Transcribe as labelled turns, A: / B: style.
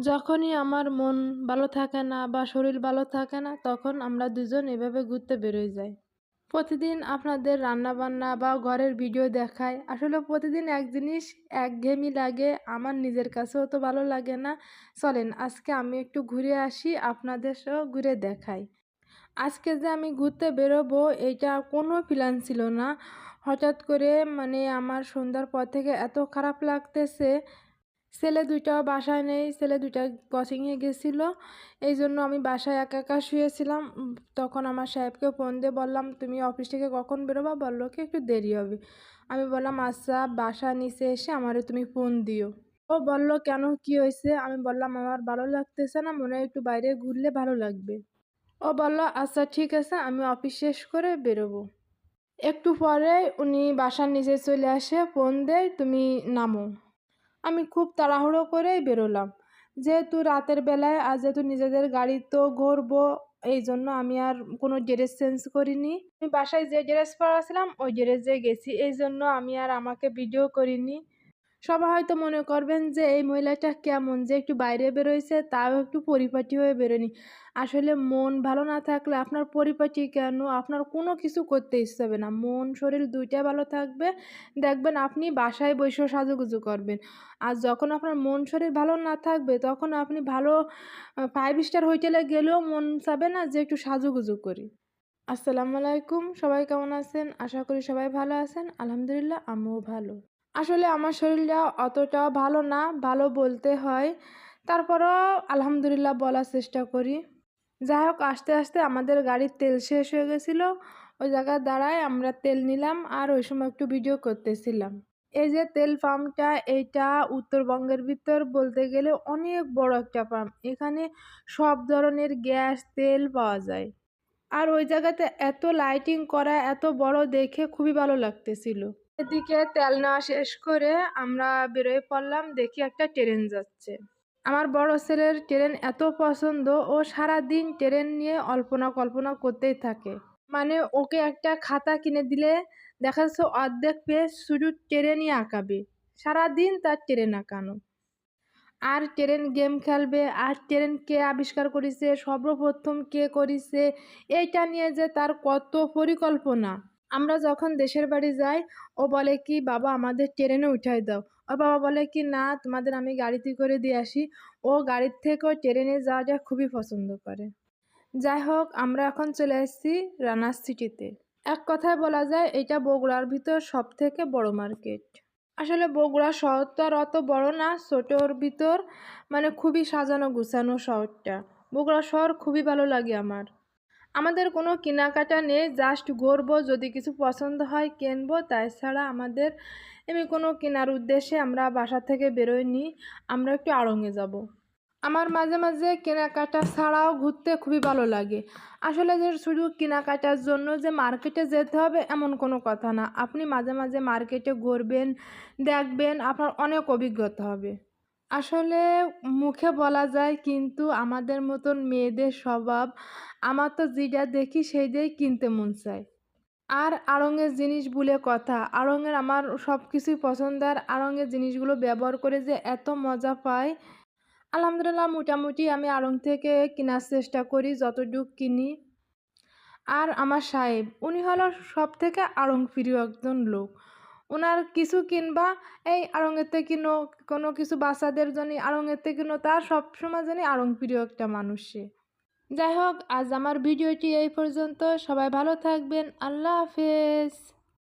A: যখনই আমার মন ভালো থাকে না বা শরীর ভালো থাকে না, তখন আমরা দুজন এভাবে ঘুরতে বেরোয় যাই। প্রতিদিন আপনাদের রান্নাবান্না বা ঘরের ভিডিও দেখায় আসলে প্রতিদিন এক জিনিস একঘেয়েমি লাগে, আমার নিজের কাছেও তো ভালো লাগে না। চলেন, আজকে আমি একটু ঘুরে আসি, আপনাদের সহ ঘুরে দেখাই। আজকে যে আমি ঘুরতে বেরোবো, এটা কোনো প্ল্যান ছিল না। হঠাৎ করে মানে আমার সন্ধ্যার পর থেকে এত খারাপ লাগতেছে ছেলে দুইটাও বাসায় নেই, ছেলে দুইটা কোচিংয়ে গেছিল। এই জন্য আমি বাসায় একা একা শুয়েছিলাম। তখন আমার সাহেবকে ফোন দিয়ে বললাম, তুমি অফিস থেকে কখন বেরোবা? বলল কি, একটু দেরি হবে। আমি বললাম আচ্ছা বাসা নিচে এসে আমারে তুমি ফোন দিও। ও বলল, কেন, কি হয়েছে? আমি বললাম, আমার ভালো লাগতেছে না, মনে হয় একটু বাইরে ঘুরলে ভালো লাগবে। ও বলল আচ্ছা ঠিক আছে, আমি অফিস শেষ করে বেরোবো। একটু পরে উনি বাসার নিচে চলে আসে ফোন দেয়, তুমি নামো। আমি খুব তাড়াহুড়ো করেই বেরোলাম। যেহেতু রাতের বেলায় আর যেহেতু নিজেদের গাড়ি তো ঘুরবো, এই জন্য আমি আর কোনো ড্রেস চেঞ্জ করিনি। আমি বাসায় যে ড্রেস পরা ছিলাম, ওই ড্রেসে গেছি। এই জন্য আমি আর আমাকে ভিডিও করিনি। সবাই হয়তো মনে করবেন যে, এই মহিলাটা কেমন যে একটু বাইরে বেরোইছে, তাও একটু পরিপাটি হয়ে বেরোনি আসলে মন ভালো না থাকলে আপনার পরিপাটি কেন? আপনার কোনো কিছু করতে ইচ্ছে হবে না। মন, শরীর দুইটা ভালো থাকবে। দেখবেন আপনি বাসায় বসেও সাজুগুজু করবেন। আর যখন আপনার মন, শরীর ভালো না থাকবে, তখন আপনি ভালো ফাইভ স্টার হোটেলে গেলেও মন চাবে না যে একটু সাজুগুজু করি। আসসালামু আলাইকুম। সবাই কেমন আছেন? আশা করি সবাই ভালো আছেন। আলহামদুলিল্লাহ, আমিও ভালো। আসলে আমার শরীরটা অতটাও ভালো না, ভালো বলতে হয়। তারপরও আলহামদুলিল্লাহ বলার চেষ্টা করি। যাই হোক, আস্তে আস্তে আমাদের গাড়ির তেল শেষ হয়ে গেছিল। ওই জায়গার দ্বারায় আমরা তেল নিলাম আর ওই সময় একটু ভিডিও করতেছিলাম। এই যে তেল পাম্পটা, এইটা উত্তরবঙ্গের ভিতর বলতে গেলে অনেক বড় একটা পাম্প। এখানে সব ধরনের গ্যাস, তেল পাওয়া যায়। আর ওই জায়গাতে এত লাইটিং করা, এত বড় দেখে খুবই ভালো লাগতেছিল। এদিকে তেল নেওয়া শেষ করে আমরা বেরোয় পড়লাম, দেখি একটা ট্রেন যাচ্ছে। আমার বড় ছেলের ট্রেন এত পছন্দ, ও সারা দিন ট্রেন নিয়ে অল্পনা কল্পনা করতেই থাকে। মানে ওকে একটা খাতা কিনে দিলে দেখা যাচ্ছে অর্ধেক পেজ শুধু ট্রেনই আঁকাবে। সারাদিন তার ট্রেন আঁকানো। আর ট্রেন গেম খেলবে, আর ট্রেন কে আবিষ্কার করেছে, সর্বপ্রথম কে করেছে, এইটা নিয়ে যে তার কত পরিকল্পনা। আমরা যখন দেশের বাড়ি যাই, ও বলে কি, বাবা, আমাদের ট্রেনে উঠাই দাও। ওর বাবা বলে কি, না, তোমাদের আমি গাড়িতে করে দিয়ে আসি। ও গাড়ির থেকেও ট্রেনে যাওয়াটা খুবই পছন্দ করে। যাই হোক, আমরা এখন চলে এসেছি রানার সিটিতে। এক কথায় বলা যায়, এটা বগুড়ার ভিতর সব থেকে বড় মার্কেট। আসলে বগুড়া শহর তো আর অত বড় না, ছোটোর ভিতর মানে খুবই সাজানো গুছানো শহরটা। বগুড়া শহর খুবই ভালো লাগে আমার। আমাদের কোনো কেনাকাটা নেই জাস্ট ঘুরবো, যদি কিছু পছন্দ হয় কিনবো, তাছাড়া আমাদের এমনি কোনো কেনার উদ্দেশ্যে আমরা বাসা থেকে বেরোইনি আমরা একটু আড়ঙে যাব। আমার মাঝে মাঝে কেনাকাটা ছাড়াও ঘুরতে খুবই ভালো লাগে। আসলে যে শুধু কেনাকাটার জন্য যে মার্কেটে যেতে হবে এমন কোনো কথা না। আপনি মাঝে মাঝে মার্কেটে ঘুরবেন, দেখবেন আপনার অনেক অভিজ্ঞতা হবে। আসলে মুখে বলা যায় কিন্তু আমাদের মতন মেয়েদের স্বভাব আমার তো যেটা দেখি সেইটাই কিনতে মন চায়। আর আড়ঙের জিনিস বলে কথা, আড়ঙের আমার সব কিছুই পছন্দ আর আড়ঙের জিনিসগুলো ব্যবহার করে যে এত মজা পাই। আলহামদুলিল্লাহ মোটামুটি আমি আড়ং থেকে কেনার চেষ্টা করি যতটুক কিনি। আর আমার সাহেব, উনি হলো সব থেকে আড়ং প্রিয় একজন লোক। ওনার কিছু কিনবা, এই আড়ঙেতে কিনো কোনো কিছু বাচ্চাদের জন্য আড়ঙেতে কিনো তার সবসময় জানি আড়ং প্রিয় একটা মানুষে। যাই হোক, আজ আমার ভিডিওটি এই পর্যন্ত। সবাই ভালো থাকবেন। আল্লাহ হাফেজ।